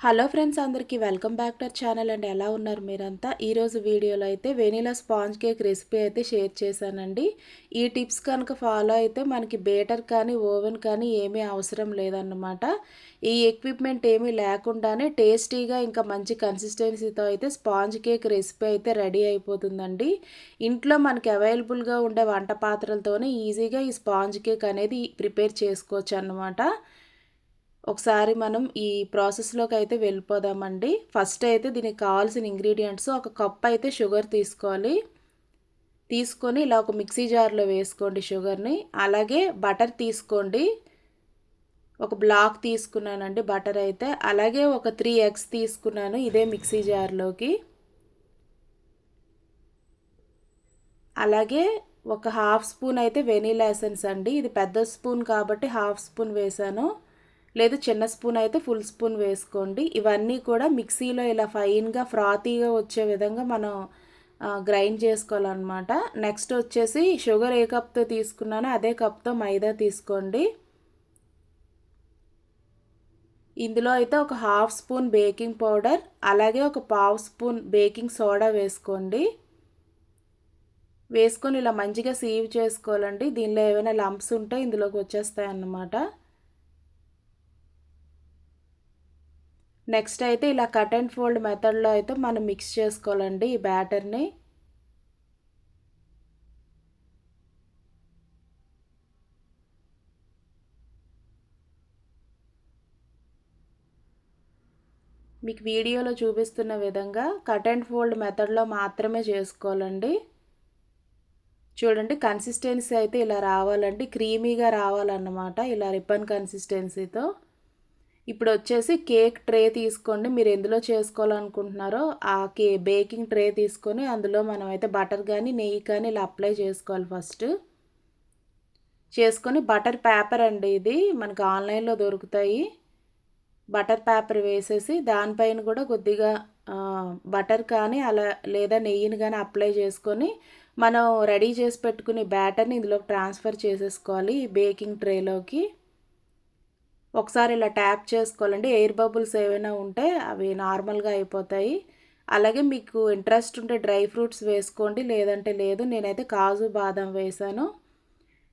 Hello friends అందరికీ welcome back to channel అండి. ఎలా ఉన్నారు మీరంతా? ఈరోజు వీడియోలో అయితే వెనీలా స్పాంజ్ కేక్ రెసిపీ అయితే షేర్ చేశానండి. ఈ టిప్స్ కనుక ఫాలో అయితే మనకి బేటర్ కానీ ఓవెన్ కానీ ఏమీ అవసరం లేదన్నమాట. ఈ ఎక్విప్మెంట్ ఏమీ లేకుండానే టేస్టీగా ఇంకా మంచి కన్సిస్టెన్సీతో అయితే స్పాంజ్ కేక్ రెసిపీ అయితే రెడీ అయిపోతుందండి. ఇంట్లో మనకి అవైలబుల్గా ఉండే వంట పాత్రలతోనే ఈజీగా ఈ స్పాంజ్ కేక్ అనేది ప్రిపేర్ చేసుకోవచ్చు అన్నమాట ఒకసారి మనం ఈ ప్రాసెస్లోకి అయితే వెళ్ళిపోదామండి. ఫస్ట్ అయితే దీనికి కావాల్సిన ఇంగ్రీడియంట్స్ ఒక కప్ అయితే షుగర్ తీసుకోవాలి. తీసుకొని ఇలా ఒక మిక్సీ జార్లో వేసుకోండి షుగర్ని. అలాగే బటర్ తీసుకోండి. ఒక బ్లాక్ తీసుకున్నానండి బటర్ అయితే. అలాగే ఒక త్రీ ఎగ్స్ తీసుకున్నాను ఇదే మిక్సీ జార్లోకి. అలాగే ఒక హాఫ్ స్పూన్ అయితే వెనీలా ఎసెన్స్ అండి. ఇది పెద్ద స్పూన్ కాబట్టి హాఫ్ స్పూన్ వేసాను లేదు చిన్న స్పూన్ అయితే ఫుల్ స్పూన్ వేసుకోండి. ఇవన్నీ కూడా మిక్సీలో ఇలా ఫైన్గా ఫ్రాతీగా వచ్చే విధంగా మనం గ్రైండ్ చేసుకోవాలన్నమాట. నెక్స్ట్ వచ్చేసి షుగర్ ఏ కప్తో తీసుకున్నానో అదే కప్తో మైదా తీసుకోండి. ఇందులో అయితే ఒక హాఫ్ స్పూన్ బేకింగ్ పౌడర్ అలాగే ఒక పావు స్పూన్ బేకింగ్ సోడా వేసుకోండి. వేసుకొని ఇలా మంచిగా సీవ్ చేసుకోవాలండి. దీనిలో ఏమైనా లంప్స్ ఉంటే ఇందులోకి వచ్చేస్తాయి అన్నమాట నెక్స్ట్ అయితే ఇలా కట్ అండ్ ఫోల్డ్ మెథడ్లో అయితే మనం మిక్స్ చేసుకోవాలండి ఈ బ్యాటర్ని మీకు వీడియోలో చూపిస్తున్న విధంగా కట్ అండ్ ఫోల్డ్ మెథడ్లో మాత్రమే చేసుకోవాలండి. చూడండి కన్సిస్టెన్సీ అయితే ఇలా రావాలండి. క్రీమీగా రావాలన్నమాట ఇలా రిబ్బన్ కన్సిస్టెన్సీతో ఇప్పుడు వచ్చేసి కేక్ ట్రే తీసుకోండి. మీరు ఎందులో చేసుకోవాలనుకుంటున్నారో ఆ కే బేకింగ్ ట్రే తీసుకొని అందులో మనం అయితే బటర్ కానీ నెయ్యి కానీ ఇలా అప్లై చేసుకోవాలి ఫస్ట్. చేసుకొని బటర్ పేపర్ అండి ఇది. మనకు ఆన్లైన్లో దొరుకుతాయి. బటర్ పేపర్ వేసేసి దానిపైన కూడా కొద్దిగా బటర్ కానీ అలా లేదా నెయ్యిని కానీ అప్లై చేసుకొని మనం రెడీ చేసి పెట్టుకుని బ్యాటర్ని ఇందులోకి ట్రాన్స్ఫర్ చేసేసుకోవాలి ఈ బేకింగ్ ట్రేలోకి. ఒకసారి ఇలా ట్యాప్ చేసుకోవాలండి. ఎయిర్ బబుల్స్ ఏవైనా ఉంటే అవి నార్మల్గా అయిపోతాయి. అలాగే మీకు ఇంట్రెస్ట్ ఉంటే డ్రై ఫ్రూట్స్ వేసుకోండి. లేదంటే లేదు నేనైతే కాజు బాదం వేసాను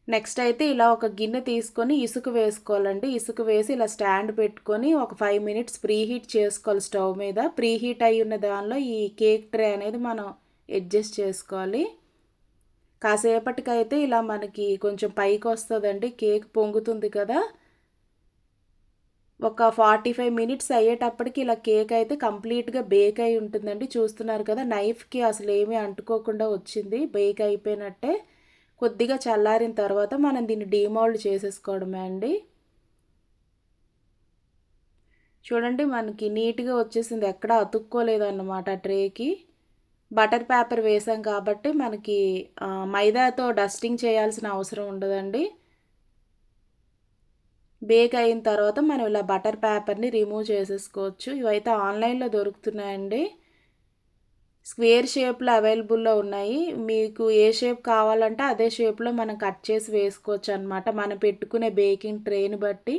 నెక్స్ట్ అయితే ఇలా ఒక గిన్నె తీసుకొని ఇసుక వేసుకోవాలండి. ఇసుక వేసి ఇలా స్టాండ్ పెట్టుకొని ఒక ఫైవ్ మినిట్స్ ప్రీ హీట్ చేసుకోవాలి స్టవ్ మీద. ప్రీ హీట్ అయి ఉన్న దానిలో ఈ కేక్ ట్రే అనేది మనం అడ్జస్ట్ చేసుకోవాలి. కాసేపటికైతే ఇలా మనకి కొంచెం పైకి వస్తుందండి. కేక్ పొంగుతుంది కదా. ఒక ఫార్టీ ఫైవ్ మినిట్స్ అయ్యేటప్పటికి ఇలా కేక్ అయితే కంప్లీట్గా బేక్ అయి ఉంటుందండి. చూస్తున్నారు కదా నైఫ్కి అసలు ఏమీ అంటుకోకుండా వచ్చింది. బేక్ అయిపోయినట్టే కొద్దిగా చల్లారిన తర్వాత మనం దీన్ని డీమోల్డ్ చేసేసుకోవడమే అండి. చూడండి మనకి నీట్గా వచ్చేసింది. ఎక్కడ అతుక్కోలేదు అన్నమాట ట్రేకి. బటర్ పేపర్ వేసాం కాబట్టి మనకి మైదాతో డస్టింగ్ చేయాల్సిన అవసరం ఉండదండి. బేక్ అయిన తర్వాత మనం ఇలా బటర్ పేపర్ని రిమూవ్ చేసేసుకోవచ్చు. ఇవైతే ఆన్లైన్లో దొరుకుతున్నాయండి. స్క్వేర్ షేప్లో అవైలబుల్లో ఉన్నాయి. మీకు ఏ షేప్ కావాలంటే అదే షేప్లో మనం కట్ చేసి వేసుకోవచ్చు అనమాట మనం పెట్టుకునే బేకింగ్ ట్రేని బట్టి.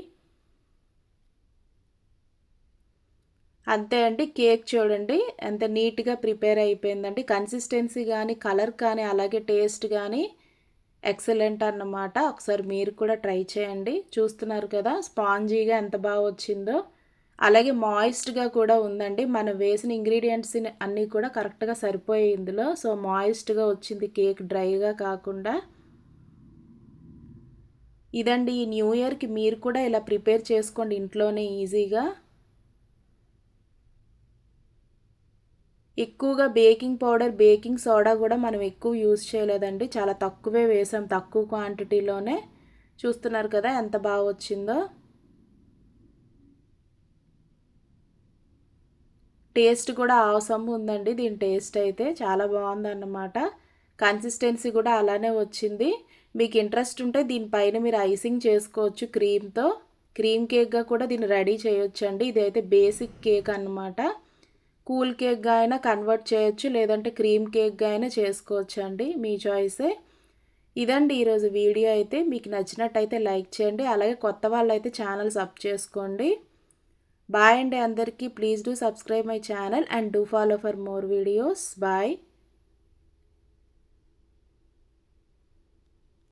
అంతే అండి కేక్ చూడండి. ఎంత నీట్గా ప్రిపేర్ అయిపోయిందండి. కన్సిస్టెన్సీ కానీ కలర్ కానీ అలాగే టేస్ట్ కానీ ఎక్సలెంట్ అన్నమాట. ఒకసారి మీరు కూడా ట్రై చేయండి. చూస్తున్నారు కదా స్పాంజీగా ఎంత బాగా వచ్చిందో. అలాగే మాయిస్ట్గా కూడా ఉందండి. మనం వేసిన ఇంగ్రీడియంట్స్ అన్నీ కూడా కరెక్ట్గా సరిపోయాయి ఇందులో. సో మాయిస్ట్గా వచ్చింది కేక్ డ్రైగా కాకుండా. ఇదండి ఈ న్యూ ఇయర్కి మీరు కూడా ఇలా ప్రిపేర్ చేసుకోండి ఇంట్లోనే ఈజీగా. ఎక్కువగా బేకింగ్ పౌడర్ బేకింగ్ సోడా కూడా మనం ఎక్కువ యూజ్ చేయలేదండి. చాలా తక్కువే వేసాం. తక్కువ క్వాంటిటీలోనే చూస్తున్నారు కదా ఎంత బాగా వచ్చిందో. టేస్ట్ కూడా అవసరం ఉందండి దీని టేస్ట్ అయితే. చాలా బాగుందన్నమాట. కన్సిస్టెన్సీ కూడా అలానే వచ్చింది. మీకు ఇంట్రెస్ట్ ఉంటే దీనిపైన మీరు ఐసింగ్ చేసుకోవచ్చు క్రీమ్తో. క్రీమ్ కేక్గా కూడా దీన్ని రెడీ చేయొచ్చండి. ఇదైతే బేసిక్ కేక్ అనమాట కూల్ కేక్గా అయినా కన్వర్ట్ చేయొచ్చు లేదంటే క్రీమ్ కేక్గా అయినా చేసుకోవచ్చు అండి మీ చాయిసే. ఇదండి ఈరోజు వీడియో అయితే. మీకు నచ్చినట్టయితే లైక్ చేయండి అలాగే కొత్త వాళ్ళు అయితే ఛానల్ సబ్ చేసుకోండి. బాయ్ అండి అందరికీ. Please do subscribe my channel and do follow for more videos. Bye.